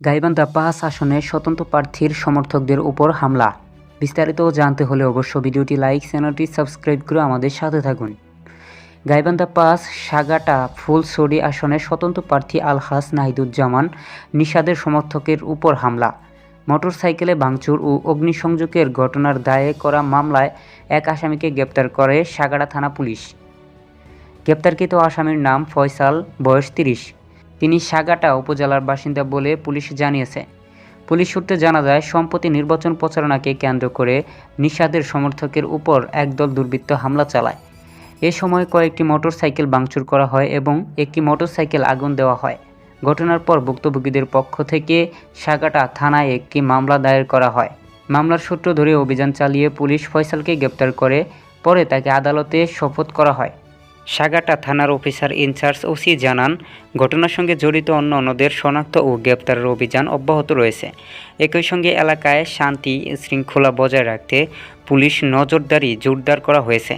গাইবান্ধা পাঁচ আসনে স্বতন্ত্র প্রার্থীর সমর্থকদের উপর হামলা। বিস্তারিত জানতে হলে অবশ্য ভিডিওটি লাইক, চ্যানেলটি সাবস্ক্রাইব করে আমাদের সাথে থাকুন। গাইবান্ধা পাস সাগাটা ফুলসরি আসনে স্বতন্ত্র প্রার্থী আলহাস নাহিদুজ্জামান নিষাদের সমর্থকের উপর হামলা। মোটরসাইকেলে ভাঙচুর ও অগ্নিসংযোগের ঘটনার দায়ে করা মামলায় এক আসামিকে গ্রেপ্তার করে সাগাড়া থানা পুলিশ। গ্রেপ্তারকৃত আসামির নাম ফয়সাল, বয়স তিরিশ। তিনি সাগাটা উপজেলার বাসিন্দা বলে পুলিশ জানিয়েছে। পুলিশ সূত্রে জানা যায়, সম্প্রতি নির্বাচন প্রচারণাকে কেন্দ্র করে নিষাদের সমর্থকের উপর একদল দুর্বৃত্ত হামলা চালায়। এ সময় কয়েকটি মোটরসাইকেল ভাঙচুর করা হয় এবং একটি মোটরসাইকেল আগুন দেওয়া হয়। ঘটনার পর ভুক্তভোগীদের পক্ষ থেকে সাগাটা থানায় একটি মামলা দায়ের করা হয়। মামলার সূত্র ধরে অভিযান চালিয়ে পুলিশ ফয়সালকে গ্রেপ্তার করে, পরে তাকে আদালতে শপথ করা হয়। সাগাটা থানার অফিসার ইনচার্জ ওসি জানান, ঘটনার সঙ্গে জড়িত অন্য অন্যদের শনাক্ত ও গ্রেপ্তারের অভিযান অব্যাহত রয়েছে। একই সঙ্গে এলাকায় শান্তি শৃঙ্খলা বজায় রাখতে পুলিশ নজরদারি জোরদার করা হয়েছে।